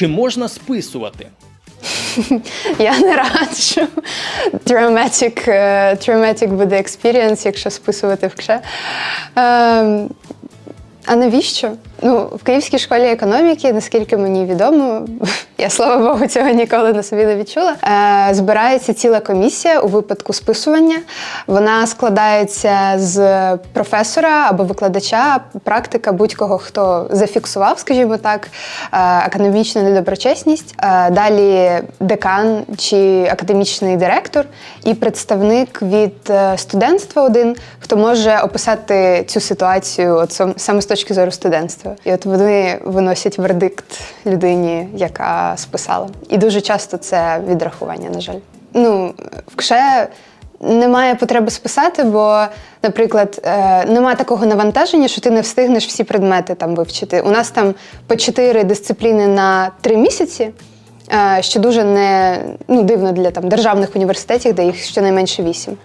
Чи можна списувати? Я не раджу. Traumatic, е, traumatic буде experience, якщо списувати в кше. Ем, а навіщо? Ну, в Київській школі економіки, наскільки мені відомо, я слава Богу, цього ніколи на собі не відчула. Е, збирається ціла комісія у випадку списування. Вона складається з професора або викладача, практика будь-кого, хто зафіксував, скажімо так, е, академічну недоброчесність. Е, далі декан чи академічний директор і представник від е, студентства один, хто може описати цю ситуацію от сам- саме з точки зору студентства. І от вони виносять вердикт людині, яка списала. І дуже часто це відрахування, на жаль. Ну, в КШЕ немає потреби списати, бо, наприклад, е, немає такого навантаження, що ти не встигнеш всі предмети там вивчити. У нас там по чотири дисципліни на три місяці. е, Що дуже не ну, дивно для там державних університетів, де їх щонайменше вісім.